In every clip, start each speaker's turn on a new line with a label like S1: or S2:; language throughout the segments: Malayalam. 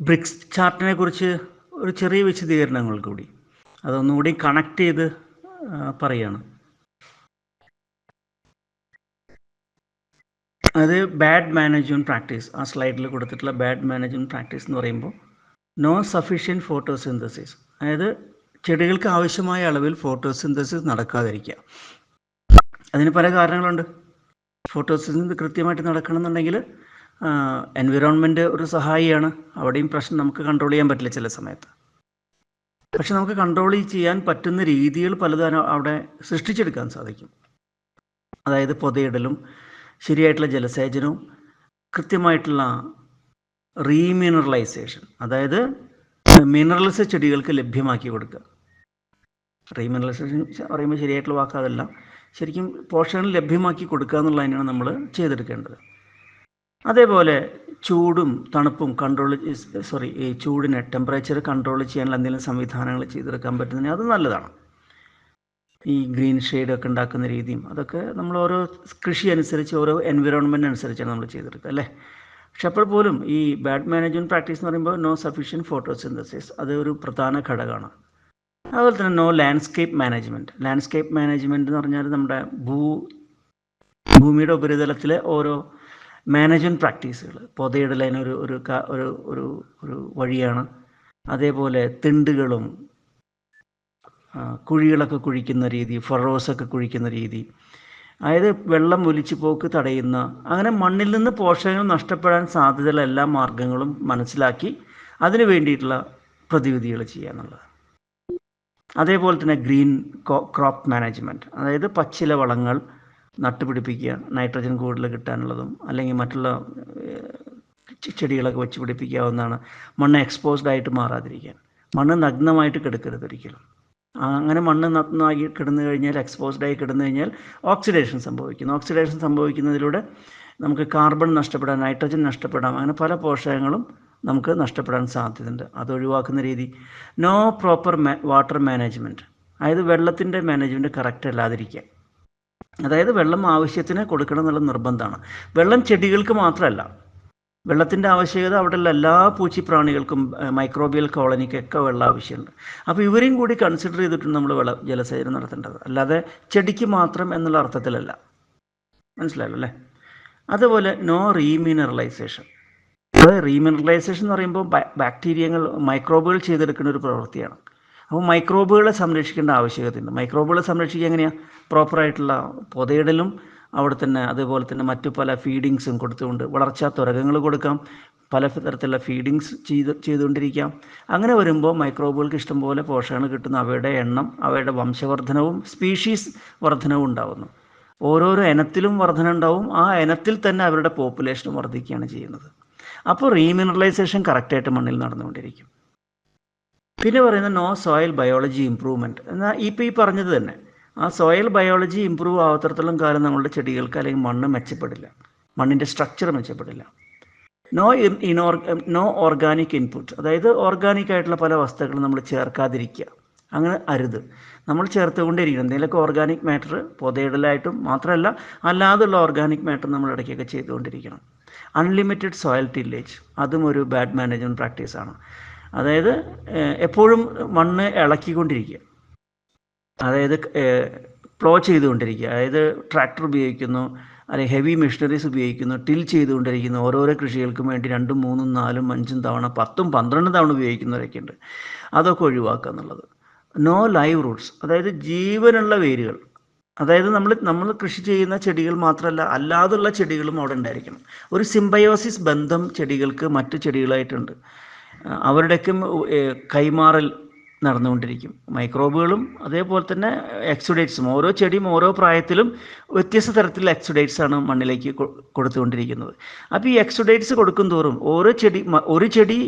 S1: ബ്രിക്സ് ചാർട്ടിനെ കുറിച്ച് ഒരു ചെറിയ വിശദീകരണങ്ങൾ കൂടി. അതൊന്നുകൂടി കണക്ട് ചെയ്ത് പറയാണ്. അത് ബാഡ് മാനേജ്മെന്റ് പ്രാക്ടീസ് ആ സ്ലൈഡിൽ കൊടുത്തിട്ടുള്ള ബാഡ് മാനേജ്മെന്റ് പ്രാക്ടീസ് എന്ന് പറയുമ്പോൾ നോ സഫീഷ്യന്റ് ഫോട്ടോസിന്തസിസ് അതായത് ചെടികൾക്ക് ആവശ്യമായ അളവിൽ ഫോട്ടോസിന്തസിസ് നടക്കാതിരിക്കുക. അതിന് പല കാരണങ്ങളുണ്ട്. ഫോട്ടോസിന്തസിസ് കൃത്യമായിട്ട് നടക്കണമെന്നുണ്ടെങ്കിൽ എൻവിറോൺമെന്റ് ഒരു സഹായിയാണ്. അവിടെയും പ്രശ്നം നമുക്ക് കൺട്രോൾ ചെയ്യാൻ പറ്റില്ല ചില സമയത്ത്. പക്ഷെ നമുക്ക് കൺട്രോൾ ചെയ്യാൻ പറ്റുന്ന രീതികൾ പലതും അവിടെ സൃഷ്ടിച്ചെടുക്കാൻ സാധിക്കും. അതായത് പൊതയിടലും ശരിയായിട്ടുള്ള ജലസേചനവും കൃത്യമായിട്ടുള്ള റീമിനറലൈസേഷൻ അതായത് മിനറൽസ് ചെടികൾക്ക് ലഭ്യമാക്കി കൊടുക്കുക. റീമിനറലൈസേഷൻ പറയുമ്പോൾ ശരിയായിട്ടുള്ള വാക്കതല്ല ശരിക്കും പോഷകങ്ങൾ ലഭ്യമാക്കി കൊടുക്കുക എന്നുള്ളതിനാണ് നമ്മൾ ചെയ്തെടുക്കേണ്ടത്. അതേപോലെ ചൂടും തണുപ്പും കൺട്രോൾ സോറി ഈ ചൂടിനെ ടെമ്പറേച്ചർ കൺട്രോൾ ചെയ്യാനുള്ള എന്തെങ്കിലും സംവിധാനങ്ങൾ ചെയ്തെടുക്കാൻ പറ്റുന്നതിന് അത് നല്ലതാണ്. ഈ ഗ്രീൻ ഷെയ്ഡൊക്കെ ഉണ്ടാക്കുന്ന രീതിയും അതൊക്കെ നമ്മൾ ഓരോ കൃഷി അനുസരിച്ച് ഓരോ എൻവിറോൺമെന്റ് അനുസരിച്ചാണ് നമ്മൾ ചെയ്തെടുക്കുക അല്ലേ? പക്ഷെ അപ്പോൾ പോലും ഈ ബാഡ് മാനേജ്മെന്റ് പ്രാക്ടീസ് എന്ന് പറയുമ്പോൾ നോ സഫീഷ്യൻ ഫോട്ടോസിന്തസിസ് അത് ഒരു പ്രധാന ഘടകമാണ്. അതുപോലെ തന്നെ no landscape management landscape management എന്ന് പറഞ്ഞാൽ നമ്മുടെ ഭൂ ഭൂമിയുടെ ഉപരിതലത്തിലെ ഓരോ മാനേജ്മെന്റ് പ്രാക്ടീസുകൾ. പൊതയിടലതിനൊരു ഒരു ഒരു ഒരു ഒരു ഒരു വഴിയാണ്. അതേപോലെ തിണ്ടുകളും കുഴികളൊക്കെ കുഴിക്കുന്ന രീതി ഫറോസൊക്കെ കുഴിക്കുന്ന രീതി. അതായത് വെള്ളം ഒലിച്ചു പോക്ക് തടയുന്ന അങ്ങനെ മണ്ണിൽ നിന്ന് പോഷകങ്ങൾ നഷ്ടപ്പെടാൻ സാധ്യതയുള്ള എല്ലാ മാർഗങ്ങളും മനസ്സിലാക്കി അതിന് വേണ്ടിയിട്ടുള്ള പ്രതിവിധികൾ ചെയ്യുക എന്നുള്ളത് അതേപോലെ തന്നെ ഗ്രീൻ ക്രോപ്പ് മാനേജ്മെന്റ് അതായത് പച്ചില വളങ്ങൾ നട്ടുപിടിപ്പിക്കുക നൈട്രജൻ കൂടുതൽ കിട്ടാനുള്ളതും അല്ലെങ്കിൽ മറ്റുള്ള ചെടികളൊക്കെ വെച്ച് പിടിപ്പിക്കാവുന്നതാണ്. മണ്ണ് എക്സ്പോസ്ഡ് ആയിട്ട് മാറാതിരിക്കാൻ. മണ്ണ് നഗ്നമായിട്ട് കിടക്കരുത് ഒരിക്കലും. അങ്ങനെ മണ്ണ് നഗ്നമായി കിടന്നു കഴിഞ്ഞാൽ എക്സ്പോസ്ഡ് ആയി കിടന്നു കഴിഞ്ഞാൽ ഓക്സിഡേഷൻ സംഭവിക്കുന്നു. ഓക്സിഡേഷൻ സംഭവിക്കുന്നതിലൂടെ നമുക്ക് കാർബൺ നഷ്ടപ്പെടാം നൈട്രജൻ നഷ്ടപ്പെടാം അങ്ങനെ പല പോഷകങ്ങളും നമുക്ക് നഷ്ടപ്പെടാൻ സാധ്യതയുണ്ട്. അത് ഒഴിവാക്കുന്ന രീതി. നോ പ്രോപ്പർ വാട്ടർ മാനേജ്മെന്റ് അതായത് വെള്ളത്തിന്റെ മാനേജ്മെന്റ് കറക്റ്റ് അല്ലാതിരിക്കുക അതായത് വെള്ളം ആവശ്യത്തിന് കൊടുക്കണം എന്നുള്ള നിർബന്ധമാണ്. വെള്ളം ചെടികൾക്ക് മാത്രമല്ല. വെള്ളത്തിന്റെ ആവശ്യകത അവിടെയുള്ള എല്ലാ പൂച്ചിപ്രാണികൾക്കും മൈക്രോബിയൽ കോളനിക്കൊക്കെ വെള്ളം ആവശ്യമുണ്ട്. അപ്പോൾ ഇവരെയും കൂടി കൺസിഡർ ചെയ്തിട്ടുണ്ട് നമ്മൾ വെള്ള ജലസേചനം നടത്തേണ്ടത്. അല്ലാതെ ചെടിക്ക് മാത്രം എന്നുള്ള അർത്ഥത്തിലല്ല. മനസ്സിലായല്ലോ അല്ലേ? അതുപോലെ നോ റീമിനറലൈസേഷൻ അത് റീമിനറലൈസേഷൻ എന്ന് പറയുമ്പോൾ ബാക്ടീരിയകൾ മൈക്രോബുകൾ ചെയ്തെടുക്കുന്ന ഒരു പ്രവൃത്തിയാണ്. അപ്പോൾ മൈക്രോബുകളെ സംരക്ഷിക്കേണ്ട ആവശ്യകതയുണ്ട്. മൈക്രോബുകളെ സംരക്ഷിക്കുക എങ്ങനെയാണ് പ്രോപ്പറായിട്ടുള്ള പൊതയിടലും അവിടെ തന്നെ അതുപോലെ തന്നെ മറ്റു പല ഫീഡിങ്സും കൊടുത്തുകൊണ്ട് വളർച്ചാ തുരകങ്ങൾ കൊടുക്കാം. പല തരത്തിലുള്ള ഫീഡിങ്സ് ചെയ്ത് ചെയ്തുകൊണ്ടിരിക്കാം. അങ്ങനെ വരുമ്പോൾ മൈക്രോബുകൾക്ക് ഇഷ്ടംപോലെ പോഷകങ്ങൾ കിട്ടുന്ന. അവയുടെ എണ്ണം അവയുടെ വംശവർദ്ധനവും സ്പീഷീസ് വർധനവും ഉണ്ടാകുന്നു ഓരോരോ ഇനത്തിലും വർധന ഉണ്ടാവും. ആ ഇനത്തിൽ തന്നെ അവരുടെ പോപ്പുലേഷനും വർദ്ധിക്കുകയാണ് ചെയ്യുന്നത്. അപ്പോൾ റീമിനറലൈസേഷൻ കറക്റ്റായിട്ട് മണ്ണിൽ നടന്നുകൊണ്ടിരിക്കും. പിന്നെ പറയുന്നത് നോ സോയിൽ ബയോളജി ഇമ്പ്രൂവ്മെന്റ് എന്നാൽ ഇപ്പോൾ ഈ പറഞ്ഞത് തന്നെ. ആ സോയിൽ ബയോളജി ഇമ്പ്രൂവ് ആവത്തരത്തോളം കാലം നമ്മളുടെ ചെടികൾക്ക് അല്ലെങ്കിൽ മണ്ണ് മെച്ചപ്പെടില്ല. മണ്ണിന്റെ സ്ട്രക്ചർ മെച്ചപ്പെടില്ല. നോ ഇനോർ നോ ഓർഗാനിക് ഇൻപുട്ട്. അതായത് ഓർഗാനിക് ആയിട്ടുള്ള പല വസ്തുക്കളും നമ്മൾ ചേർക്കാതിരിക്കുക. അങ്ങനെ അരുത്. നമ്മൾ ചേർത്തുകൊണ്ടിരിക്കണം. എന്തെങ്കിലുമൊക്കെ ഓർഗാനിക് മാറ്റർ പൊതയിടലായിട്ടും മാത്രമല്ല അല്ലാതുള്ള ഓർഗാനിക് മാറ്റർ നമ്മൾ ഇടയ്ക്കൊക്കെ ചെയ്തുകൊണ്ടിരിക്കണം. Unlimited soil tillage. അതും ഒരു ബാഡ് മാനേജ്മെന്റ് പ്രാക്ടീസാണ്. അതായത് എപ്പോഴും മണ്ണ് ഇളക്കിക്കൊണ്ടിരിക്കുക. അതായത് പ്ലോ ചെയ്തുകൊണ്ടിരിക്കുക. അതായത് ട്രാക്ടർ ഉപയോഗിക്കുന്നു അല്ലെങ്കിൽ ഹെവി മെഷീനറീസ് ഉപയോഗിക്കുന്നു ടിൽ ചെയ്തുകൊണ്ടിരിക്കുന്നു. ഓരോരോ കൃഷികൾക്കും വേണ്ടി രണ്ടും മൂന്നും നാലും അഞ്ചും തവണ പത്തും പന്ത്രണ്ടും തവണ ഉപയോഗിക്കുന്നവരൊക്കെ ഉണ്ട്. അതൊക്കെ ഒഴിവാക്കുക എന്നുള്ളത്. നോ ലൈവ് റൂട്ട്സ് അതായത് ജീവനുള്ള വേരുകൾ. അതായത് നമ്മൾ നമ്മൾ കൃഷി ചെയ്യുന്ന ചെടികൾ മാത്രമല്ല അല്ലാതുള്ള ചെടികളും അവിടെ ഉണ്ടായിരിക്കണം. ഒരു സിംബയോസിസ് ബന്ധം ചെടികൾക്ക് മറ്റു ചെടികളായിട്ടുണ്ട്. അവരുടെയൊക്കെ കൈമാറൽ നടന്നുകൊണ്ടിരിക്കും. മൈക്രോബുകളും അതേപോലെ തന്നെ എക്സുഡേറ്റ്സും. ഓരോ ചെടിയും ഓരോ പ്രായത്തിലും വ്യത്യസ്ത തരത്തിലുള്ള എക്സുഡേറ്റ്സ് ആണ് മണ്ണിലേക്ക് കൊടുത്തുകൊണ്ടിരിക്കുന്നത്. അപ്പോൾ ഈ എക്സുഡേറ്റ്സ് കൊടുക്കും തോറും ഓരോ ചെടി ഒരു ചെടി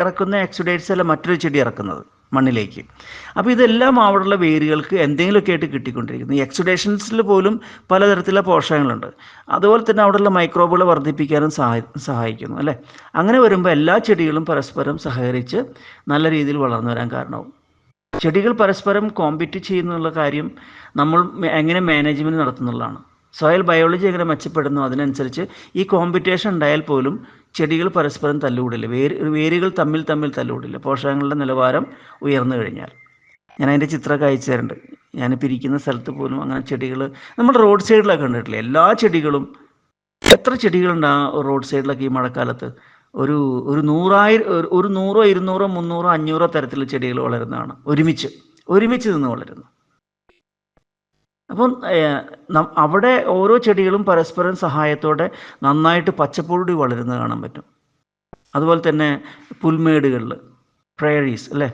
S1: ഇറക്കുന്ന എക്സുഡേറ്റ്സ് അല്ല മറ്റൊരു ചെടി ഇറക്കുന്നത്. മണ്ണിലേക്ക്. അപ്പോൾ ഇതെല്ലാം അവിടെയുള്ള വേരുകൾക്ക് എന്തെങ്കിലുമൊക്കെ ആയിട്ട് കിട്ടിക്കൊണ്ടിരിക്കുന്നു. ഈ എക്സുഡേഷൻസിൽ പോലും പലതരത്തിലുള്ള പോഷകങ്ങളുണ്ട്. അതുപോലെ തന്നെ അവിടെയുള്ള മൈക്രോബുകളെ വർദ്ധിപ്പിക്കാനും സഹായി സഹായിക്കുന്നു അല്ലേ? അങ്ങനെ വരുമ്പോൾ എല്ലാ ചെടികളും പരസ്പരം സഹകരിച്ച് നല്ല രീതിയിൽ വളർന്നു വരാൻ കാരണമാവും ചെടികൾ പരസ്പരം കോമ്പീറ്റ് ചെയ്യുന്നുള്ള കാര്യം നമ്മൾ എങ്ങനെ മാനേജ്മെന്റ് നടത്തുന്നുള്ളതാണ്. സോയിൽ ബയോളജി എങ്ങനെ മെച്ചപ്പെടുന്നു അതിനനുസരിച്ച് ഈ കോമ്പറ്റീഷൻ ഉണ്ടായാൽ പോലും ചെടികൾ പരസ്പരം തല്ലുകൂടില്ല. വേര് വേരുകൾ തമ്മിൽ തമ്മിൽ തല്ലുകൂടില്ല. പോഷകങ്ങളുടെ നിലവാരം ഉയർന്നു കഴിഞ്ഞാൽ. ഞാൻ അതിന്റെ ചിത്രമൊക്കെ അയച്ചു ഞാൻ പിരിക്കുന്ന സ്ഥലത്ത് പോലും അങ്ങനെ ചെടികൾ നമ്മൾ റോഡ് സൈഡിലൊക്കെ കണ്ടിട്ടില്ലേ? എല്ലാ ചെടികളും എത്ര ചെടികളുണ്ട് ആ റോഡ് സൈഡിലൊക്കെ ഈ മഴക്കാലത്ത്? ഒരു ഒരു നൂറായിരം ഒരു നൂറോ ഇരുന്നൂറോ മുന്നൂറോ അഞ്ഞൂറോ തരത്തിലുള്ള ചെടികൾ വളരുന്നതാണ്. ഒരുമിച്ച് ഒരുമിച്ച് നിന്ന് വളരുന്നു. അപ്പം അവിടെ ഓരോ ചെടികളും പരസ്പരം സഹായത്തോടെ നന്നായിട്ട് പച്ചപ്പോടി വളരുന്നത് കാണാൻ പറ്റും. അതുപോലെ തന്നെ പുൽമേടുകളിൽ പ്രയറീസ് അല്ലേ?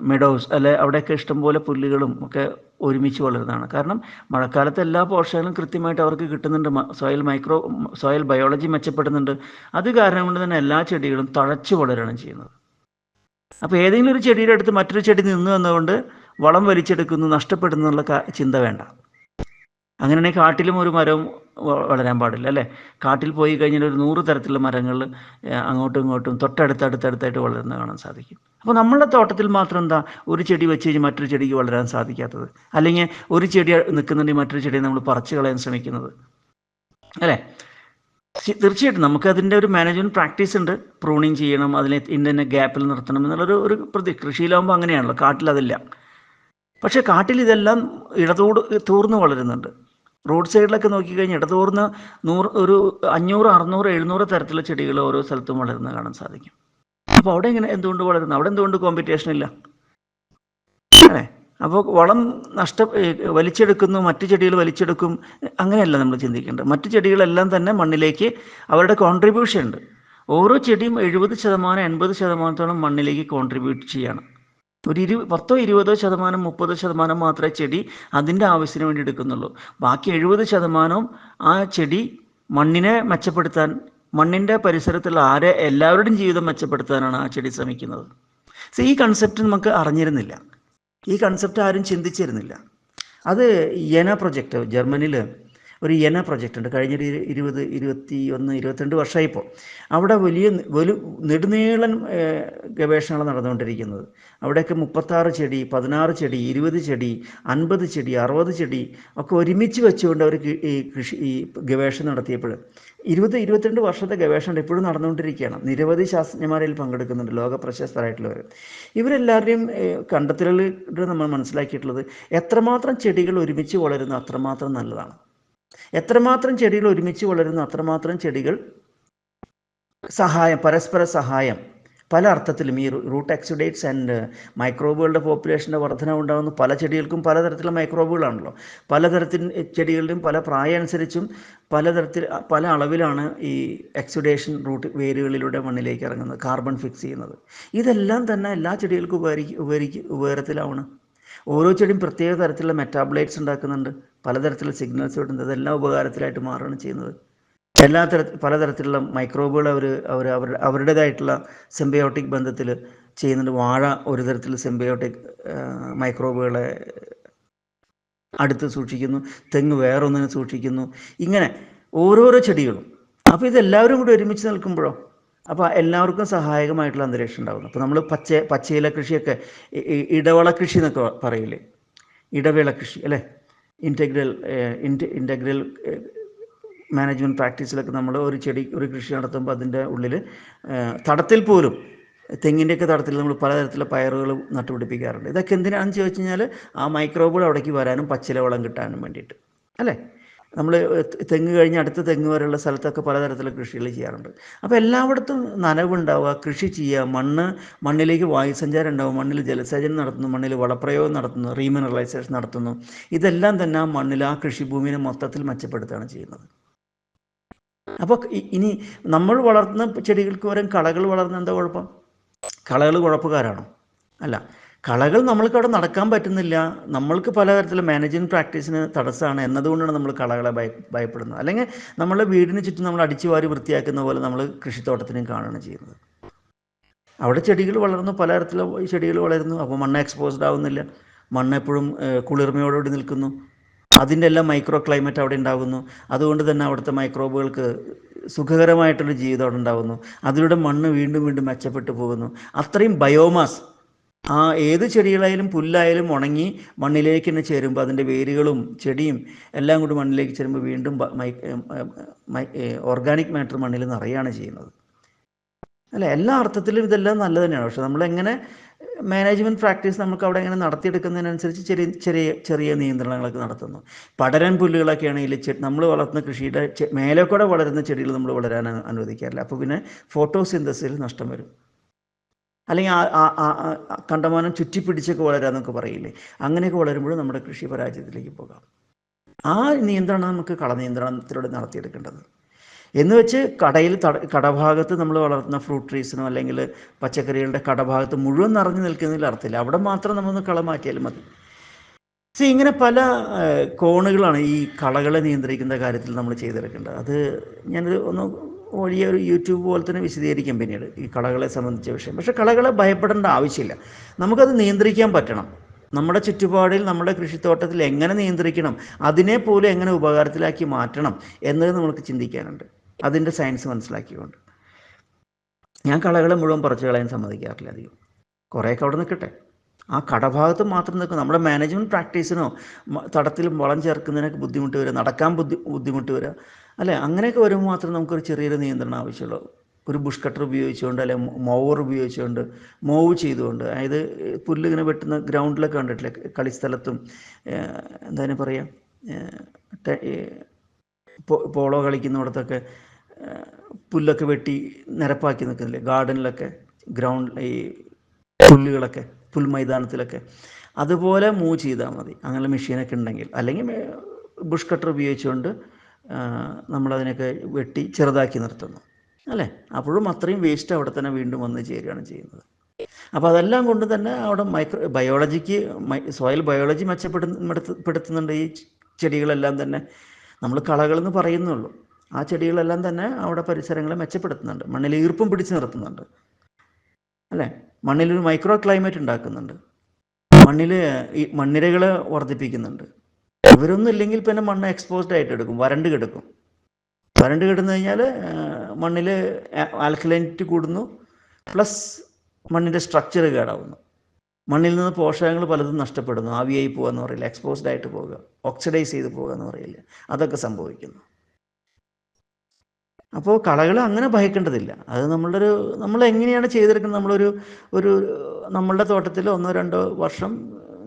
S1: മെഡോസ് അല്ലെ അവിടെയൊക്കെ ഇഷ്ടംപോലെ പുല്ലുകളും ഒക്കെ ഒരുമിച്ച് വളരുന്നതാണ്. കാരണം മഴക്കാലത്ത് എല്ലാ പോഷകങ്ങളും കൃത്യമായിട്ട് അവർക്ക് കിട്ടുന്നുണ്ട്. സോയിൽ മൈക്രോ സോയിൽ ബയോളജി മെച്ചപ്പെടുന്നുണ്ട്. അത് കാരണം കൊണ്ട് തന്നെ എല്ലാ ചെടികളും തഴച്ചു വളരുകയാണ് ചെയ്യുന്നത്. അപ്പോൾ ഏതെങ്കിലും ഒരു ചെടിയുടെ അടുത്ത് മറ്റൊരു ചെടി നിന്ന് വന്നുകൊണ്ട് വളം വലിച്ചെടുക്കുന്നു നഷ്ടപ്പെടുന്നു എന്നുള്ള ചിന്ത വേണ്ട. അങ്ങനെയാണെങ്കിൽ കാട്ടിലും ഒരു മരം വളരാൻ പാടില്ല അല്ലേ? കാട്ടിൽ പോയി കഴിഞ്ഞാൽ ഒരു നൂറ് തരത്തിലുള്ള മരങ്ങൾ അങ്ങോട്ടും ഇങ്ങോട്ടും തൊട്ടടുത്ത് അടുത്തടുത്തായിട്ട് വളരുന്നത് കാണാൻ സാധിക്കും. അപ്പോൾ നമ്മളുടെ തോട്ടത്തിൽ മാത്രം എന്താ ഒരു ചെടി വെച്ച് കഴിഞ്ഞാൽ മറ്റൊരു ചെടിക്ക് വളരാൻ സാധിക്കാത്തത്? അല്ലെങ്കിൽ ഒരു ചെടി നിൽക്കുന്നുണ്ടെങ്കിൽ മറ്റൊരു ചെടി നമ്മൾ പറിച്ചു കളയാൻ ശ്രമിക്കുന്നത്? അല്ലേ? തീർച്ചയായിട്ടും നമുക്ക് അതിന്റെ ഒരു മാനേജ്മെന്റ് പ്രാക്ടീസ് ഉണ്ട്. പ്രൂണിങ് ചെയ്യണം അതിനെ ഇന്ന ഗ്യാപ്പിൽ നിർത്തണം എന്നുള്ളൊരു ഒരു പ്രതി കൃഷിയിലാകുമ്പോൾ അങ്ങനെയാണല്ലോ. കാട്ടിൽ അതില്ല. പക്ഷേ കാട്ടിൽ ഇതെല്ലാം ഇടതോട് തൂർന്ന് വളരുന്നുണ്ട്. റോഡ് സൈഡിലൊക്കെ നോക്കിക്കഴിഞ്ഞാൽ ഇടതൂർന്ന് നൂറ് ഒരു അഞ്ഞൂറ് അറുന്നൂറ് എഴുന്നൂറ് തരത്തിലുള്ള ചെടികൾ ഓരോ സ്ഥലത്തും വളരുന്നത് കാണാൻ സാധിക്കും. അപ്പോൾ അവിടെ എങ്ങനെ എന്തുകൊണ്ട് വളരുന്നു? അവിടെ എന്തുകൊണ്ട് കോമ്പറ്റീഷൻ ഇല്ല? അല്ലേ? അപ്പോൾ വളം നഷ്ട വലിച്ചെടുക്കുന്നു മറ്റു ചെടികൾ വലിച്ചെടുക്കും അങ്ങനെയല്ല നമ്മൾ ചിന്തിക്കേണ്ടത്. മറ്റു ചെടികളെല്ലാം തന്നെ മണ്ണിലേക്ക് അവരുടെ കോൺട്രിബ്യൂഷൻ ഉണ്ട്. ഓരോ ചെടിയും എഴുപത് ശതമാനം എൺപത് ശതമാനത്തോളം മണ്ണിലേക്ക് കോൺട്രിബ്യൂട്ട് ചെയ്യണം. ഒരു ഇരു പത്തോ ഇരുപതോ ശതമാനം മുപ്പതോ ശതമാനം മാത്രമേ ചെടി അതിന്റെ ആവശ്യത്തിന് വേണ്ടി എടുക്കുന്നുള്ളൂ. ബാക്കി എഴുപത് ശതമാനവും ആ ചെടി മണ്ണിനെ മെച്ചപ്പെടുത്താൻ മണ്ണിന്റെ പരിസരത്തുള്ള ആരെ എല്ലാവരുടെയും ജീവിതം മെച്ചപ്പെടുത്താനാണ് ആ ചെടി ശ്രമിക്കുന്നത്. സോ ഈ കൺസെപ്റ്റ് നമുക്ക് അറിഞ്ഞിരുന്നില്ല. ഈ കൺസെപ്റ്റ് ആരും ചിന്തിച്ചിരുന്നില്ല. അത് യന പ്രൊജക്റ്റ് ജർമ്മനിയിൽ ഒരു യന പ്രൊജക്റ്റ് ഉണ്ട്. കഴിഞ്ഞ ഇരു- ഇരുപത് ഇരുപത്തി ഒന്ന് ഇരുപത്തിരണ്ട് വർഷമായിപ്പോൾ അവിടെ വലിയ വലു നെടുനീളൻ ഗവേഷണങ്ങൾ നടന്നുകൊണ്ടിരിക്കുന്നത്. അവിടെയൊക്കെ മുപ്പത്താറ് ചെടി പതിനാറ് ചെടി ഇരുപത് ചെടി അൻപത് ചെടി അറുപത് ചെടി ഒക്കെ ഒരുമിച്ച് വെച്ചുകൊണ്ട് അവർ ഈ കൃഷി ഈ ഗവേഷണം നടത്തിയപ്പോൾ. ഇരുപത് ഇരുപത്തിരണ്ട് വർഷത്തെ ഗവേഷണം ഇപ്പോഴും നടന്നുകൊണ്ടിരിക്കുകയാണ്. നിരവധി ശാസ്ത്രജ്ഞന്മാരിൽ പങ്കെടുക്കുന്നുണ്ട്. ലോക പ്രശസ്തരായിട്ടുള്ളവർ ഇവരെല്ലാവരുടെയും കണ്ടെത്തലുകൾ നമ്മൾ മനസ്സിലാക്കിയിട്ടുള്ളത്. എത്രമാത്രം ചെടികൾ ഒരുമിച്ച് വളരുന്നു അത്രമാത്രം നല്ലതാണ്. എത്രമാത്രം ചെടികൾ ഒരുമിച്ച് വളരുന്നു അത്രമാത്രം ചെടികൾ സഹായം പരസ്പര സഹായം. പല അർത്ഥത്തിലും ഈ റൂട്ട് എക്സിഡേറ്റ്സ് ആൻഡ് മൈക്രോബുകളുടെ പോപ്പുലേഷന്റെ വർധന ഉണ്ടാകുന്ന പല ചെടികൾക്കും പലതരത്തിലുള്ള മൈക്രോബുകളാണല്ലോ. പലതരത്തിൽ ചെടികളിലും പല പ്രായം അനുസരിച്ചും പലതരത്തിൽ പല അളവിലാണ് ഈ എക്സുഡേഷൻ റൂട്ട് വേരുകളിലൂടെ മണ്ണിലേക്ക് ഇറങ്ങുന്നത് കാർബൺ ഫിക്സ് ചെയ്യുന്നത്. ഇതെല്ലാം തന്നെ എല്ലാ ചെടികൾക്കും ഉപകരിക്കും ഉപകരിക്കും ഉപകാരത്തിലാവണം. ഓരോ ചെടിയും പ്രത്യേക തരത്തിലുള്ള മെറ്റാബ്ലൈറ്റ്സ് ഉണ്ടാക്കുന്നുണ്ട്. പലതരത്തിലുള്ള സിഗ്നൽസ് വിടുന്നത് അതെല്ലാം ഉപകാരത്തിലായിട്ട് മാറുകയാണ് ചെയ്യുന്നത്. എല്ലാ തര പലതരത്തിലുള്ള മൈക്രോബുകൾ അവർ അവർ അവരുടേതായിട്ടുള്ള സെംബയോട്ടിക് ബന്ധത്തിൽ ചെയ്യുന്നുണ്ട്. വാഴ ഒരു തരത്തിൽ സെംബയോട്ടിക് മൈക്രോബുകളെ അടുത്ത് സൂക്ഷിക്കുന്നു. തെങ്ങ് വേറൊന്നിനെ സൂക്ഷിക്കുന്നു. ഇങ്ങനെ ഓരോരോ ചെടികളും. അപ്പോൾ ഇതെല്ലാവരും കൂടി ഒരുമിച്ച് നിൽക്കുമ്പോഴോ? അപ്പോൾ എല്ലാവർക്കും സഹായകമായിട്ടുള്ള അന്തരീക്ഷം ഉണ്ടാകുന്നു അപ്പോൾ നമ്മൾ പച്ച പച്ചയില കൃഷിയൊക്കെ ഇടവള കൃഷി എന്നൊക്കെ പറയില്ലേ? ഇടവേള കൃഷി അല്ലേ? ഇന്റഗ്രൽ ഇന്റഗ്രൽ മാനേജ്മെന്റ് പ്രാക്ടീസിലൊക്കെ നമ്മൾ ഒരു ചെടി ഒരു കൃഷി നടത്തുമ്പോൾ അതിന്റെ ഉള്ളിൽ തടത്തിൽ പോലും തെങ്ങിന്റെയൊക്കെ തടത്തിൽ നമ്മൾ പലതരത്തിലുള്ള പയറുകൾ നട്ടുപിടിപ്പിക്കാറുണ്ട്. ഇതൊക്കെ എന്തിനാണെന്ന് ചോദിച്ചു കഴിഞ്ഞാൽ ആ മൈക്രോബുകൾ അവിടേക്ക് വരാനും പച്ചില വളം കിട്ടാനും വേണ്ടിയിട്ട് അല്ലേ? നമ്മൾ തെങ്ങ് കഴിഞ്ഞ് അടുത്ത തെങ്ങ് വരെയുള്ള സ്ഥലത്തൊക്കെ പലതരത്തിലുള്ള കൃഷികൾ ചെയ്യാറുണ്ട്. അപ്പോൾ എല്ലായിടത്തും നനവുണ്ടാവുക കൃഷി ചെയ്യുക. മണ്ണ് മണ്ണിലേക്ക് വായുസഞ്ചാരം ഉണ്ടാവും. മണ്ണിൽ ജലസേചനം നടത്തുന്നു മണ്ണിൽ വളപ്രയോഗം നടത്തുന്നു റീമിനറലൈസേഷൻ നടത്തുന്നു. ഇതെല്ലാം തന്നെ ആ മണ്ണിൽ ആ കൃഷിഭൂമിനെ മൊത്തത്തിൽ മെച്ചപ്പെടുത്തുകയാണ് ചെയ്യുന്നത്. അപ്പോൾ ഇനി നമ്മൾ വളർത്തുന്ന ചെടികൾക്ക് വരും കളകൾ വളർന്ന എന്താ കുഴപ്പം? കളകൾ കുഴപ്പക്കാരാണോ? അല്ല. കളകൾ നമ്മൾക്ക് അവിടെ നടക്കാൻ പറ്റുന്നില്ല. നമ്മൾക്ക് പലതരത്തിലുള്ള മാനേജിങ് പ്രാക്ടീസിന് തടസ്സമാണ്. എന്നതുകൊണ്ടാണ് നമ്മൾ കളകളെ ഭയ ഭയപ്പെടുന്നത്. അല്ലെങ്കിൽ നമ്മളെ വീടിന് ചുറ്റും നമ്മൾ അടിച്ചു വാരി വൃത്തിയാക്കുന്ന പോലെ നമ്മൾ കൃഷിത്തോട്ടത്തിനും കാണുകയാണ് ചെയ്യുന്നത്. അവിടെ ചെടികൾ വളർന്നു. പലതരത്തിലുള്ള ചെടികൾ വളരുന്നു. അപ്പോൾ മണ്ണ് എക്സ്പോസ്ഡ് ആവുന്നില്ല. മണ്ണ് എപ്പോഴും കുളിർമയോടുകൂടി നിൽക്കുന്നു. അതിന്റെ എല്ലാം മൈക്രോ ക്ലൈമറ്റ് അവിടെ ഉണ്ടാകുന്നു. അതുകൊണ്ട് തന്നെ അവിടുത്തെ മൈക്രോബുകൾക്ക് സുഖകരമായിട്ടുള്ള ജീവിതം അവിടെ ഉണ്ടാകുന്നു. അതിലൂടെ മണ്ണ് വീണ്ടും വീണ്ടും മെച്ചപ്പെട്ടു പോകുന്നു. അത്രയും ബയോമാസ് ആ ഏത് ചെടികളായാലും പുല്ലായാലും ഉണങ്ങി മണ്ണിലേക്ക് തന്നെ ചേരുമ്പോൾ അതിന്റെ വേരുകളും ചെടിയും എല്ലാം കൂടി മണ്ണിലേക്ക് ചേരുമ്പോൾ വീണ്ടും ഓർഗാനിക് മാറ്റർ മണ്ണിൽ നിറയാണ് ചെയ്യുന്നത്. അല്ല? എല്ലാ അർത്ഥത്തിലും ഇതെല്ലാം നല്ലത് തന്നെയാണ്. പക്ഷെ നമ്മളെങ്ങനെ മാനേജ്മെന്റ് പ്രാക്ടീസ് നമുക്ക് അവിടെ എങ്ങനെ നടത്തിയെടുക്കുന്നതിനനുസരിച്ച് ചെറിയ ചെറിയ ചെറിയ നിയന്ത്രണങ്ങളൊക്കെ നടത്തുന്നു. പടരൻ പുല്ലുകളൊക്കെ ആണെങ്കിൽ നമ്മൾ വളർത്തുന്ന കൃഷിയുടെ മേലെ കൂടെ വളരുന്ന ചെടികൾ നമ്മൾ വളരാൻ അനുവദിക്കാറില്ല. അപ്പോൾ പിന്നെ ഫോട്ടോസിന്തസിൽ നഷ്ടം വരും. അല്ലെങ്കിൽ കണ്ടമാനം ചുറ്റിപ്പിടിച്ചൊക്കെ വളരാന്നൊക്കെ പറയില്ലേ? അങ്ങനെയൊക്കെ വളരുമ്പോഴും നമ്മുടെ കൃഷി പരാജയത്തിലേക്ക് പോകാം. ആ നിയന്ത്രണം നമുക്ക് കള നിയന്ത്രണത്തിലൂടെ നടത്തിയെടുക്കേണ്ടത്. എന്ന് വെച്ച് കടയിൽ കടഭാഗത്ത് നമ്മൾ വളർത്തുന്ന ഫ്രൂട്ട് ട്രീസിനോ അല്ലെങ്കിൽ പച്ചക്കറികളുടെ കടഭാഗത്ത് മുഴുവൻ നിറഞ്ഞു നിൽക്കുന്നതിൽ അർത്ഥമില്ല. അവിടെ മാത്രം നമ്മളൊന്ന് കള മാറ്റിയാലും മതി. സി ഇങ്ങനെ പല കോണുകളാണ് ഈ കളകളെ നിയന്ത്രിക്കുന്ന കാര്യത്തിൽ നമ്മൾ ചെയ്തെടുക്കേണ്ടത്. അത് ഞാനൊരു ഒന്ന് വലിയ ഒരു യൂട്യൂബ് പോലെ തന്നെ വിശദീകരിക്കാം പിന്നീട് ഈ കളകളെ സംബന്ധിച്ച വിഷയം. പക്ഷേ കളകളെ ഭയപ്പെടേണ്ട ആവശ്യമില്ല. നമുക്കത് നിയന്ത്രിക്കാൻ പറ്റണം. നമ്മുടെ ചുറ്റുപാടിൽ നമ്മുടെ കൃഷിത്തോട്ടത്തിൽ എങ്ങനെ നിയന്ത്രിക്കണം അതിനെ പോലും എങ്ങനെ ഉപകാരത്തിലാക്കി മാറ്റണം എന്നത് നമുക്ക് ചിന്തിക്കാനുണ്ട്. അതിന്റെ സയൻസ് മനസ്സിലാക്കിക്കൊണ്ട്. ഞാൻ കളകളെ മുഴുവൻ പറിച്ചു കളയാൻ സമ്മതിക്കാറില്ല അധികം. കുറേയൊക്കെ അവിടെ നിൽക്കട്ടെ. ആ കടഭാഗത്ത് മാത്രം നിൽക്കും. നമ്മുടെ മാനേജ്മെന്റ് പ്രാക്ടീസിനോ തടത്തിൽ വളം ചേർക്കുന്നതിനൊക്കെ ബുദ്ധിമുട്ട് വരിക നടക്കാൻ ബുദ്ധി ബുദ്ധിമുട്ട് വരിക അല്ലേ? അങ്ങനെയൊക്കെ വരുമ്പോൾ മാത്രം നമുക്കൊരു ചെറിയൊരു നിയന്ത്രണം ആവശ്യമുള്ളൂ. ഒരു ബുഷ് കട്ടർ ഉപയോഗിച്ചുകൊണ്ട് അല്ലെ മോവർ ഉപയോഗിച്ചുകൊണ്ട് മോവ് ചെയ്തുകൊണ്ട്. അതായത് പുല്ലിങ്ങനെ വെട്ടുന്ന ഗ്രൗണ്ടിലൊക്കെ കണ്ടിട്ടില്ലേ? കളിസ്ഥലത്തും എന്താണ് പറയുക പോളോ കളിക്കുന്നിടത്തൊക്കെ പുല്ലൊക്കെ വെട്ടി നിരപ്പാക്കി നിൽക്കുന്നില്ലേ? ഗാർഡനിലൊക്കെ ഗ്രൗണ്ട് ഈ പുല്ലുകളൊക്കെ. പുൽമൈതാനത്തിലൊക്കെ. അതുപോലെ മൂവ് ചെയ്താൽ മതി. അങ്ങനെ മെഷീനൊക്കെ ഉണ്ടെങ്കിൽ. അല്ലെങ്കിൽ ബുഷ് കട്ടർ ഉപയോഗിച്ചുകൊണ്ട് നമ്മളതിനൊക്കെ വെട്ടി ചെറുതാക്കി നിർത്തുന്നു. അല്ലേ? അപ്പോഴും അത്രയും വേസ്റ്റ് അവിടെ തന്നെ വീണ്ടും വന്ന് ചേരുകയാണ് ചെയ്യുന്നത്. അപ്പോൾ അതെല്ലാം കൊണ്ട് തന്നെ അവിടെ മൈക്രോ ബയോളജിക്ക് സോയിൽ ബയോളജി മെച്ചപ്പെടുത്തുന്നുണ്ട് ഈ ചെടികളെല്ലാം തന്നെ. നമ്മൾ കളകളെന്ന് പറയുന്നുള്ളൂ. ആ ചെടികളെല്ലാം തന്നെ അവിടെ പരിസരങ്ങളെ മെച്ചപ്പെടുത്തുന്നുണ്ട്. മണ്ണിൽ ഈർപ്പം പിടിച്ചു നിർത്തുന്നുണ്ട്. അല്ലേ? മണ്ണിലൊരു മൈക്രോ ക്ലൈമറ്റ് ഉണ്ടാക്കുന്നുണ്ട്. മണ്ണിൽ ഈ മണ്ണിരകൾ വർദ്ധിപ്പിക്കുന്നുണ്ട്. ഇവരൊന്നും ഇല്ലെങ്കിൽ പിന്നെ മണ്ണ് എക്സ്പോസ്ഡ് ആയിട്ട് എടുക്കും വരണ്ട് കിടക്കും. വരണ്ട് കിടന്നു കഴിഞ്ഞാൽ മണ്ണിൽ ആൽക്കലൈനിറ്റി കൂടുന്നു പ്ലസ് മണ്ണിന്റെ സ്ട്രക്ചർ കേടാവുന്നു. മണ്ണിൽ നിന്ന് പോഷകങ്ങൾ പലതും നഷ്ടപ്പെടുന്നു. ആവിയായി പോകുക എന്ന് പറയില്ല എക്സ്പോസ്ഡ് ആയിട്ട് പോവുക ഓക്സിഡൈസ് ചെയ്ത് പോകുക എന്ന് പറയില്ല അതൊക്കെ സംഭവിക്കുന്നു. അപ്പോൾ കളകൾ അങ്ങനെ ഭയക്കേണ്ടതില്ല. അത് നമ്മളുടെ ഒരു നമ്മൾ എങ്ങനെയാണ് ചെയ്തെടുക്കുന്നത്? നമ്മളൊരു ഒരു നമ്മളുടെ തോട്ടത്തിൽ ഒന്നോ രണ്ടോ വർഷം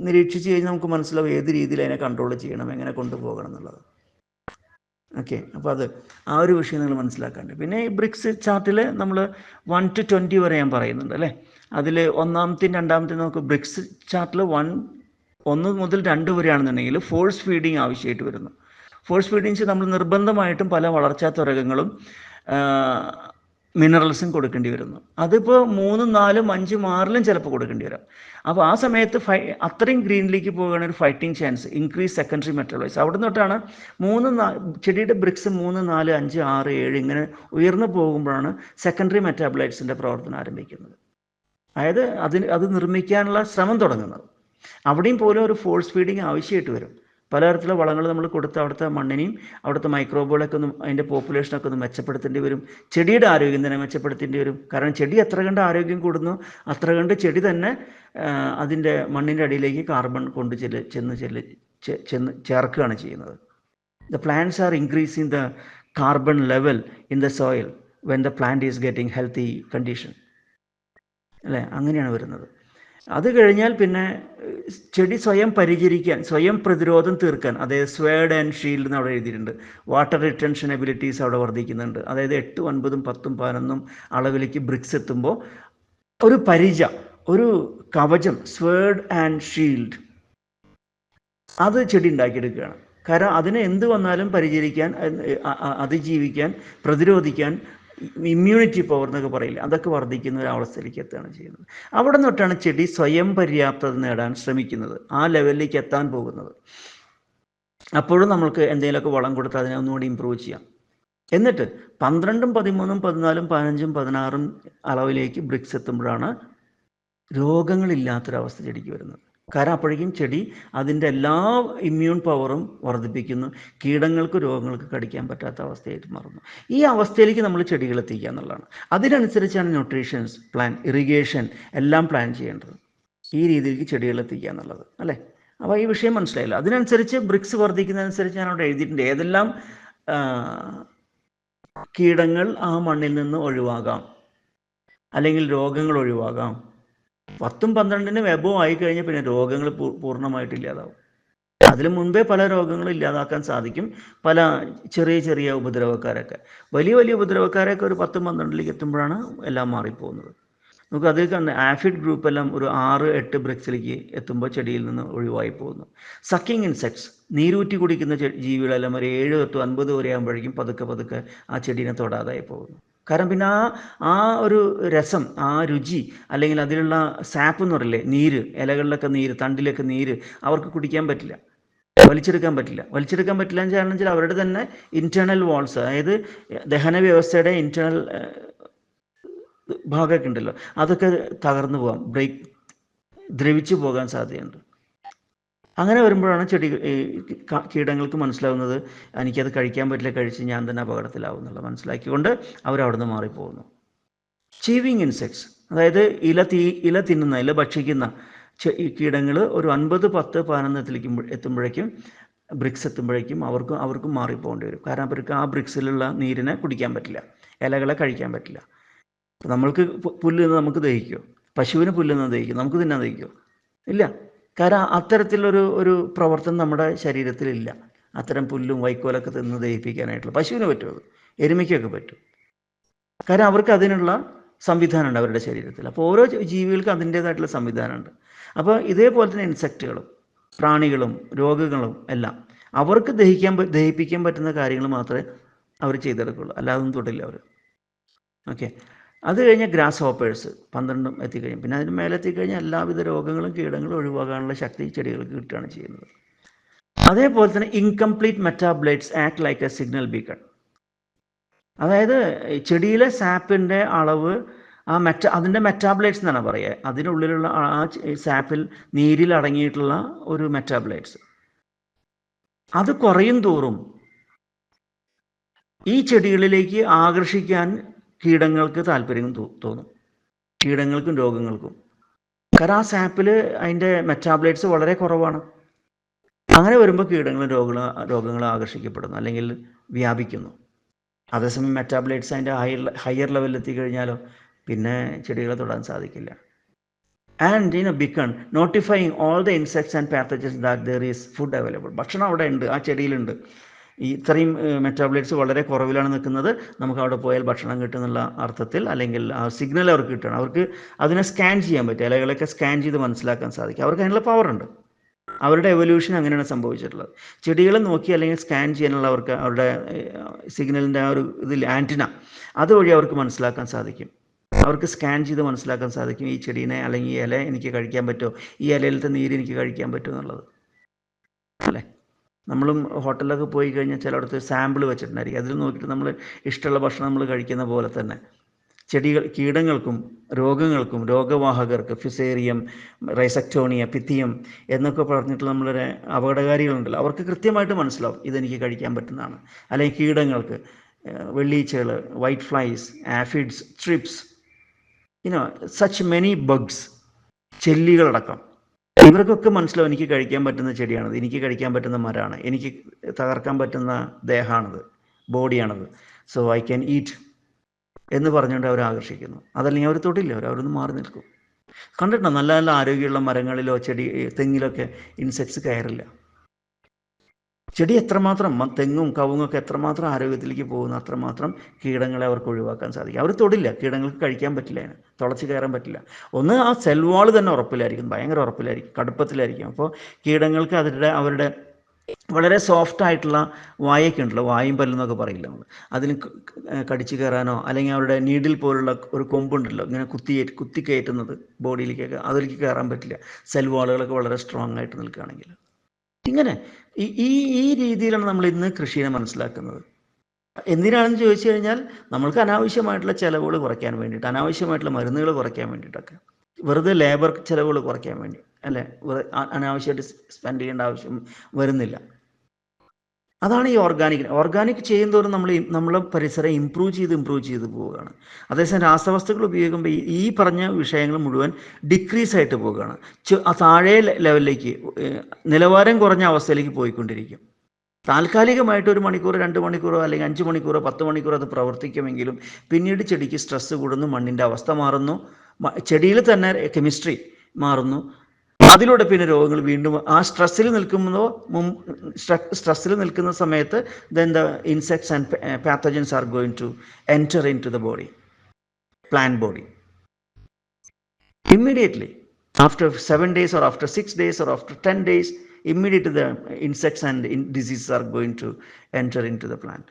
S1: നിരീക്ഷിച്ച് കഴിഞ്ഞാൽ നമുക്ക് മനസ്സിലാവും ഏത് രീതിയിൽ അതിനെ കൺട്രോൾ ചെയ്യണം എങ്ങനെ കൊണ്ടുപോകണം എന്നുള്ളത്. ഓക്കെ അപ്പോൾ അത് ആ ഒരു വിഷയം നിങ്ങൾ മനസ്സിലാക്കാണ്ട്. പിന്നെ ഈ ബ്രിക്സ് ചാർട്ടിൽ നമ്മൾ വൺ ടു ട്വന്റി വരെ ഞാൻ പറയുന്നുണ്ട് അല്ലേ? അതിൽ ഒന്നാമത്തെയും രണ്ടാമത്തെയും നമുക്ക് ബ്രിക്സ് ചാർട്ടിൽ വൺ ഒന്ന് മുതൽ രണ്ട് വരെയാണെന്നുണ്ടെങ്കിൽ ഫോഴ്സ് ഫീഡിങ് ആവശ്യമായിട്ട് വരുന്നു. ഫോഴ്സ് ഫീഡിങ്സ് നമ്മൾ നിർബന്ധമായിട്ടും പല വളർച്ചാ ത്വരകങ്ങളും മിനറൽസും കൊടുക്കേണ്ടി വരുന്നു. അതിപ്പോൾ മൂന്നും നാലും അഞ്ചും ആറിലും ചിലപ്പോൾ കൊടുക്കേണ്ടി വരാം. അപ്പോൾ ആ സമയത്ത് ഫൈ അത്രയും ഗ്രീനിലേക്ക് പോകുകയാണ് ഒരു fighting chance increase secondary metabolise അവിടെ തൊട്ടാണ് മൂന്ന് ചെടിയുടെ ബ്രിക്സ് മൂന്ന് നാല് അഞ്ച് ആറ് ഏഴ് ഇങ്ങനെ ഉയർന്നു പോകുമ്പോഴാണ് സെക്കൻഡറി മെറ്റാബ്ലൈറ്റ്സിന്റെ പ്രവർത്തനം ആരംഭിക്കുന്നത്. അതായത് അതിന് അത് നിർമ്മിക്കാനുള്ള ശ്രമം തുടങ്ങുന്നത്. അവിടെയും പോലും ഒരു ഫോഴ്സ് ഫീഡിങ് ആവശ്യമായിട്ട് വരും. പലതരത്തിലുള്ള വളങ്ങൾ നമ്മൾ കൊടുത്ത് അവിടുത്തെ മണ്ണിനെയും അവിടുത്തെ മൈക്രോബുകളൊക്കെ ഒന്ന് അതിന്റെ പോപ്പുലേഷനൊക്കെ ഒന്ന് മെച്ചപ്പെടുത്തേണ്ടി വരും. ചെടിയുടെ ആരോഗ്യം തന്നെ മെച്ചപ്പെടുത്തേണ്ടി വരും. കാരണം ചെടി എത്ര കണ്ട് ആരോഗ്യം കൂടുന്നു അത്ര കണ്ട് ചെടി തന്നെ അതിന്റെ മണ്ണിന്റെ അടിയിലേക്ക് കാർബൺ കൊണ്ട് ചെല്ല് ചെന്ന് ചെല്ല് ചെന്ന് ചേർക്കുകയാണ് ചെയ്യുന്നത്. The plants are increasing the carbon level in the soil when the plant is getting healthy condition അല്ലേ? അങ്ങനെയാണ് വരുന്നത്. അത് കഴിഞ്ഞാൽ പിന്നെ ചെടി സ്വയം പരിചരിക്കാൻ സ്വയം പ്രതിരോധം തീർക്കാൻ അതായത് സ്വേഡ് ആൻഡ് ഷീൽഡ് എന്ന് അവിടെ എഴുതിയിട്ടുണ്ട്. വാട്ടർ റിട്ടൻഷൻ എബിലിറ്റീസ് അവിടെ വർദ്ധിക്കുന്നുണ്ട്. അതായത് എട്ടും ഒൻപതും പത്തും പതിനൊന്നും അളവിലേക്ക് ബ്രിക്സ് എത്തുമ്പോൾ ഒരു പരിച ഒരു കവചം സ്വേഡ് ആൻഡ് ഷീൽഡ് അത് ചെടി ഉണ്ടാക്കിയെടുക്കുകയാണ്. കാരണം അതിനെ എന്ത് വന്നാലും പരിചരിക്കാൻ അതിജീവിക്കാൻ പ്രതിരോധിക്കാൻ ഇമ്മ്യൂണിറ്റി പവർ എന്നൊക്കെ പറയില്ല? അതൊക്കെ വർദ്ധിക്കുന്ന ഒരു അവസ്ഥയിലേക്ക് എത്തുകയാണ് ചെയ്യുന്നത്. അവിടെ നിന്നിട്ടാണ് ചെടി സ്വയം പര്യാപ്തത നേടാൻ ശ്രമിക്കുന്നത്. ആ ലെവലിലേക്ക് എത്താൻ പോകുന്നത്. അപ്പോഴും നമ്മൾക്ക് എന്തെങ്കിലുമൊക്കെ വളം കൊടുത്ത് അതിനെ ഒന്നുകൂടി ഇമ്പ്രൂവ് ചെയ്യാം. എന്നിട്ട് പന്ത്രണ്ടും പതിമൂന്നും പതിനാലും പതിനഞ്ചും പതിനാറും അളവിലേക്ക് ബ്രിക്സ് എത്തുമ്പോഴാണ് രോഗങ്ങളില്ലാത്തൊരവസ്ഥ ചെടിക്ക് വരുന്നത്. കാരണം അപ്പോഴേക്കും ചെടി അതിന്റെ എല്ലാ ഇമ്മ്യൂൺ പവറും വർദ്ധിപ്പിക്കുന്നു. കീടങ്ങൾക്ക് രോഗങ്ങൾക്ക് കടിക്കാൻ പറ്റാത്ത അവസ്ഥയായിട്ട് മാറുന്നു. ഈ അവസ്ഥയിലേക്ക് നമ്മൾ ചെടികൾ എത്തിക്കുക എന്നുള്ളതാണ്. അതിനനുസരിച്ചാണ് ന്യൂട്രീഷൻസ് പ്ലാൻ ഇറിഗേഷൻ എല്ലാം പ്ലാൻ ചെയ്യേണ്ടത്. ഈ രീതിയിലേക്ക് ചെടികൾ എത്തിക്കുക എന്നുള്ളത് അല്ലേ? അപ്പോൾ ഈ വിഷയം മനസ്സിലായില്ല. അതിനനുസരിച്ച് ബ്രിക്സ് വർദ്ധിക്കുന്നതനുസരിച്ച് ഞാൻ അവിടെ എഴുതിയിട്ടുണ്ട്. ഏതെല്ലാം കീടങ്ങൾ ആ മണ്ണിൽ നിന്ന് ഒഴിവാകാം. അല്ലെങ്കിൽ രോഗങ്ങൾ ഒഴിവാകാം. പത്തും പന്ത്രണ്ടിന് വെബോ ആയി കഴിഞ്ഞാൽ പിന്നെ രോഗങ്ങൾ പൂർണമായിട്ട് ഇല്ലാതാവും. അതിന് മുൻപേ പല രോഗങ്ങളും ഇല്ലാതാക്കാൻ സാധിക്കും. പല ചെറിയ ചെറിയ ഉപദ്രവക്കാരൊക്കെ. വലിയ വലിയ ഉപദ്രവക്കാരൊക്കെ ഒരു പത്തും പന്ത്രണ്ടിലേക്ക് എത്തുമ്പോഴാണ് എല്ലാം മാറിപ്പോകുന്നത്. നമുക്ക് അതിൽ തന്നെ ആഫിഡ് ഗ്രൂപ്പ് എല്ലാം ഒരു ആറ് എട്ട് ബ്രിക്സിലേക്ക് എത്തുമ്പോൾ ചെടിയിൽ നിന്ന് ഒഴിവായി പോകുന്നു. സക്കിങ് ഇൻസെക്ട്സ് നീരൂറ്റി കുടിക്കുന്ന ജീവികളെല്ലാം ഒരു ഏഴ് തൊട്ട് അൻപത് വരെ ആകുമ്പോഴേക്കും പതുക്കെ പതുക്കെ ആ ചെടീനെ തൊടാതായി പോകുന്നു. കാരണം പിന്നെ ആ ആ ഒരു രസം ആ രുചി അല്ലെങ്കിൽ അതിലുള്ള സാപ്പ് എന്ന് പറയില്ലേ നീര് ഇലകളിലൊക്കെ നീര് തണ്ടിലൊക്കെ നീര് അവർക്ക് കുടിക്കാൻ പറ്റില്ല. വലിച്ചെടുക്കാൻ പറ്റില്ല. വലിച്ചെടുക്കാൻ പറ്റില്ല എന്ന് കാരണം വെച്ചാൽ അവരുടെ തന്നെ ഇന്റേണൽ വാൾസ് അതായത് ദഹന വ്യവസ്ഥയുടെ ഇന്റേണൽ ഭാഗമൊക്കെ ഉണ്ടല്ലോ. അതൊക്കെ തകർന്നു പോകാം ബ്രേക്ക് ദ്രവിച്ചു പോകാൻ സാധ്യതയുണ്ട്. അങ്ങനെ വരുമ്പോഴാണ് ചെടി കീടങ്ങൾക്ക് മനസ്സിലാവുന്നത് എനിക്കത് കഴിക്കാൻ പറ്റില്ല കഴിച്ച് ഞാൻ തന്നെ അപകടത്തിലാവും എന്നുള്ളത് മനസ്സിലാക്കിക്കൊണ്ട് അവരവിടുന്ന് മാറിപ്പോകുന്നു. ചീവിങ് ഇൻസെക്ട്സ് അതായത് ഇല തീ ഇല തിന്നുന്ന ഇല ഭക്ഷിക്കുന്ന കീടങ്ങൾ ഒരു അൻപത് പത്ത് പതിനൊന്നത്തിലേക്ക് എത്തുമ്പോഴേക്കും ബ്രിക്സ് എത്തുമ്പോഴേക്കും അവർക്കും അവർക്കും മാറിപ്പോകേണ്ടി വരും. കാരണം അവർക്ക് ആ ബ്രിക്സിലുള്ള നീരിനെ കുടിക്കാൻ പറ്റില്ല ഇലകളെ കഴിക്കാൻ പറ്റില്ല. നമ്മൾക്ക് പുല്ല് നമുക്ക് ദഹിക്കുമോ പശുവിന് പുല്ല് ദഹിക്കും? നമുക്ക് തിന്നാൻ ദഹിക്കുമോ ഇല്ല. കാരണം അത്തരത്തിലൊരു ഒരു പ്രവർത്തനം നമ്മുടെ ശരീരത്തിലില്ല. അത്തരം പുല്ലും വൈക്കോലൊക്കെ തിന്ന് ദഹിപ്പിക്കാനായിട്ടുള്ള പശുവിന് പറ്റും അത്. എരുമയ്ക്കൊക്കെ പറ്റും. കാരണം അവർക്ക് അതിനുള്ള സംവിധാനമുണ്ട് അവരുടെ ശരീരത്തിൽ. അപ്പോൾ ഓരോ ജീവികൾക്കും അതിന്റേതായിട്ടുള്ള സംവിധാനമുണ്ട്. അപ്പോൾ ഇതേപോലെ തന്നെ ഇൻസെക്റ്റുകളും പ്രാണികളും രോഗങ്ങളും എല്ലാം അവർക്ക് ദഹിക്കാൻ ദഹിപ്പിക്കാൻ പറ്റുന്ന കാര്യങ്ങൾ മാത്രമേ അവർ ചെയ്തെടുക്കുള്ളൂ. അല്ലാതൊന്നും തൊട്ടില്ല അവർ. ഓക്കെ. അത് കഴിഞ്ഞ് ഗ്രാസ് ഹോപ്പേഴ്സ് പന്ത്രണ്ടും എത്തിക്കഴിഞ്ഞു. പിന്നെ അതിന് മേലെ എത്തിക്കഴിഞ്ഞാൽ എല്ലാവിധ രോഗങ്ങളും കീടങ്ങളും ഒഴിവാക്കാനുള്ള ശക്തി ചെടികൾക്ക് കിട്ടുകയാണ് ചെയ്യുന്നത്. അതേപോലെ തന്നെ incomplete metabolites act like a signal beacon അതായത് ചെടിയിലെ സാപ്പിന്റെ അളവ് ആ മെറ്റ അതിന്റെ മെറ്റാബ്ലൈറ്റ്സ് എന്നാണ് പറയുക. അതിനുള്ളിലുള്ള ആ സാപ്പിൽ നീരിൽ അടങ്ങിയിട്ടുള്ള ഒരു മെറ്റാബ്ലൈറ്റ്സ് അത് കുറയും തോറും ഈ ചെടികളിലേക്ക് ആകർഷിക്കാൻ കീടങ്ങൾക്ക് താല്പര്യം തോന്നും. കീടങ്ങൾക്കും രോഗങ്ങൾക്കും. കാരണം ആ സാപ്പിൽ അതിന്റെ മെറ്റാബ്ലൈറ്റ്സ് വളരെ കുറവാണ്. അങ്ങനെ വരുമ്പോൾ കീടങ്ങളും രോഗങ്ങളും രോഗങ്ങളും ആകർഷിക്കപ്പെടുന്നു അല്ലെങ്കിൽ വ്യാപിക്കുന്നു. അതേസമയം മെറ്റാബ്ലൈറ്റ്സ് അതിന്റെ ഹയർ ഹയർ ലെവലിൽ എത്തിക്കഴിഞ്ഞാലോ പിന്നെ ചെടികളെ തൊടാൻ സാധിക്കില്ല. And in a beacon notifying all the insects and pathogens that there is food available ഭക്ഷണം അവിടെ ഉണ്ട് ആ ചെടിയിലുണ്ട്. ഇത്രയും മെറ്റാബ്ലൈറ്റ്സ് വളരെ കുറവിലാണ് നിൽക്കുന്നത്. നമുക്ക് അവിടെ പോയാൽ ഭക്ഷണം കിട്ടുന്നുള്ള അർത്ഥത്തിൽ അല്ലെങ്കിൽ ആ സിഗ്നൽ അവർക്ക് കിട്ടണം അവർക്ക് അതിനെ സ്കാൻ ചെയ്യാൻ പറ്റും. ഇലകളൊക്കെ സ്കാൻ ചെയ്ത് മനസ്സിലാക്കാൻ സാധിക്കും. അവർക്ക് അതിനുള്ള പവർ ഉണ്ട്. അവരുടെ എവല്യൂഷൻ അങ്ങനെയാണ് സംഭവിച്ചിട്ടുള്ളത്. ചെടികളെ നോക്കി അല്ലെങ്കിൽ സ്കാൻ ചെയ്യാനുള്ള അവർക്ക് അവരുടെ സിഗ്നലിന്റെ ആ ഒരു ഇതിൽ ആന്റിന അതുവഴി അവർക്ക് മനസ്സിലാക്കാൻ സാധിക്കും. അവർക്ക് സ്കാൻ ചെയ്ത് മനസ്സിലാക്കാൻ സാധിക്കും ഈ ചെടീനെ അല്ലെങ്കിൽ ഈ ഇല എനിക്ക് കഴിക്കാൻ പറ്റുമോ? ഈ ഇലയിലത്തെ നീര് എനിക്ക് കഴിക്കാൻ പറ്റുമോ എന്നുള്ളത്. അല്ലേ? നമ്മളും ഹോട്ടലിലൊക്കെ പോയി കഴിഞ്ഞാൽ ചിലയിടത്ത് സാമ്പിൾ വെച്ചിട്ടുണ്ടായിരിക്കും. അതിൽ നോക്കിയിട്ട് നമ്മൾ ഇഷ്ടമുള്ള ഭക്ഷണം നമ്മൾ കഴിക്കുന്ന പോലെ തന്നെ ചെടികൾ കീടങ്ങൾക്കും രോഗങ്ങൾക്കും രോഗവാഹകർക്ക് ഫിസേറിയം റൈസക്ടോണിയ പിത്തിയം എന്നൊക്കെ പറഞ്ഞിട്ടുള്ള നമ്മളൊരു അപകടകാരികളുണ്ടല്ലോ. അവർക്ക് കൃത്യമായിട്ട് മനസ്സിലാവും ഇതെനിക്ക് കഴിക്കാൻ പറ്റുന്നതാണ്. അല്ലെങ്കിൽ കീടങ്ങൾക്ക് വെള്ളീച്ചകൾ വൈറ്റ് ഫ്ലൈസ് ആഫിഡ്സ് ട്രിപ്സ് ഇനോ സച്ച് മെനി ബഗ്സ് ചെല്ലികളടക്കം. ഇവർക്കൊക്കെ മനസ്സിലാവും എനിക്ക് കഴിക്കാൻ പറ്റുന്ന ചെടിയാണത് എനിക്ക് കഴിക്കാൻ പറ്റുന്ന മരമാണ് എനിക്ക് തകർക്കാൻ പറ്റുന്ന ദേഹമാണത് ബോഡിയാണത്. സോ ഐ ക്യാൻ ഈറ്റ് എന്ന് പറഞ്ഞുകൊണ്ട് അവർ ആകർഷിക്കുന്നു. അതല്ലെങ്കിൽ അവർ തൊട്ടില്ല അവർ അവരൊന്ന് മാറി നിൽക്കും. കണ്ടിട്ടുണ്ടോ? നല്ല നല്ല ആരോഗ്യമുള്ള മരങ്ങളിലോ ചെടി തെങ്ങിലൊക്കെ ഇൻസെക്ട്സ് കയറില്ല. ചെടി എത്രമാത്രം തെങ്ങും കവുങ്ങും ഒക്കെ എത്രമാത്രം ആരോഗ്യത്തിലേക്ക് പോകുന്നു അത്രമാത്രം കീടങ്ങളെ അവർക്ക് ഒഴിവാക്കാൻ സാധിക്കും. അവർ തൊടില്ല കീടങ്ങൾക്ക് കഴിക്കാൻ പറ്റില്ല അതിന്. തുളച്ച് കയറാൻ പറ്റില്ല. ഒന്ന് ആ സെൽവാൾ തന്നെ ഉറപ്പിലായിരിക്കും ഭയങ്കര ഉറപ്പിലായിരിക്കും കടുപ്പത്തിലായിരിക്കും. അപ്പോൾ കീടങ്ങൾക്ക് അതിന്റെ അവരുടെ വളരെ സോഫ്റ്റ് ആയിട്ടുള്ള വായൊക്കെ ഉണ്ടല്ലോ വായും പല്ലെന്നൊക്കെ പറയില്ല നമ്മൾ അതിന് കടിച്ചു കയറാനോ അല്ലെങ്കിൽ അവരുടെ നീഡിൽ പോലുള്ള ഒരു കൊമ്പുണ്ടല്ലോ ഇങ്ങനെ കുത്തി കുത്തി കയറ്റുന്നത് ബോഡിയിലേക്കൊക്കെ അതിലേക്ക് കയറാൻ പറ്റില്ല. സെൽവാളുകളൊക്കെ വളരെ സ്ട്രോങ് ആയിട്ട് നിൽക്കുകയാണെങ്കിൽ. ഇങ്ങനെ ഈ ഈ രീതിയിലാണ് നമ്മൾ ഇന്ന് കൃഷിയെ മനസ്സിലാക്കുന്നത്. എന്തിനാണെന്ന് ചോദിച്ചു കഴിഞ്ഞാൽ നമ്മൾക്ക് അനാവശ്യമായിട്ടുള്ള ചിലവുകൾ കുറയ്ക്കാൻ വേണ്ടിയിട്ട് അനാവശ്യമായിട്ടുള്ള മരുന്നുകൾ കുറയ്ക്കാൻ വേണ്ടിയിട്ടൊക്കെ. വെറുതെ ലേബർ ചിലവുകൾ കുറയ്ക്കാൻ വേണ്ടി അല്ലേ? അനാവശ്യമായിട്ട് സ്പെൻഡ് ചെയ്യേണ്ട ആവശ്യം വരുന്നില്ല. അതാണ് ഈ ഓർഗാനിക് ഓർഗാനിക് ചെയ്യുന്നതോറും നമ്മൾ നമ്മളെ പരിസരം ഇമ്പ്രൂവ് ചെയ്ത് ഇമ്പ്രൂവ് ചെയ്ത് പോവുകയാണ്. അതേസമയം രാസവസ്തുക്കൾ ഉപയോഗിക്കുമ്പോൾ ഈ- പറഞ്ഞ വിഷയങ്ങൾ മുഴുവൻ ഡിക്രീസ് ആയിട്ട് പോവുകയാണ്. താഴെ ലെവലിലേക്ക് നിലവാരം കുറഞ്ഞ അവസ്ഥയിലേക്ക് പോയിക്കൊണ്ടിരിക്കും. താൽക്കാലികമായിട്ട് ഒരു മണിക്കൂർ രണ്ട് മണിക്കൂറോ അല്ലെങ്കിൽ അഞ്ച് മണിക്കൂറോ പത്ത് മണിക്കൂറോ അത് പ്രവർത്തിക്കുമെങ്കിലും പിന്നീട് ചെടിക്ക് സ്ട്രെസ്സ് കൂടുന്നു മണ്ണിന്റെ അവസ്ഥ മാറുന്നു ചെടിയിൽ തന്നെ കെമിസ്ട്രി മാറുന്നു. അതിലൂടെ പിന്നെ രോഗങ്ങൾ വീണ്ടും ആ സ്ട്രെസ്സിൽ നിൽക്കുമ്പോൾ സ്ട്രെസ്സിൽ നിൽക്കുന്ന സമയത്ത് then the insects and pathogens are going to enter in to the body plant body immediately after seven days or after six days or after ten days immediate the insects and diseases are going to enter in to the plant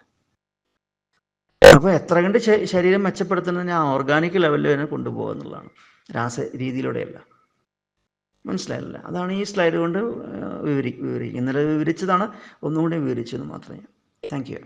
S1: അപ്പോൾ എത്ര കണ്ട് ശരീരം മെച്ചപ്പെടുത്തുന്നതിന് ആ ഓർഗാനിക് ലെവലിൽ തന്നെ കൊണ്ടുപോകുക എന്നുള്ളതാണ് രാസ രീതിയിലൂടെയല്ല. മനസ്സിലായില്ല. അതാണ് ഈ സ്ലൈഡ് കൊണ്ട് വിവരി വിവരിക്കുന്നത്. വിവരിച്ചതാണ് ഒന്നുകൂടി വിവരിച്ചത് മാത്രമേ. Thank you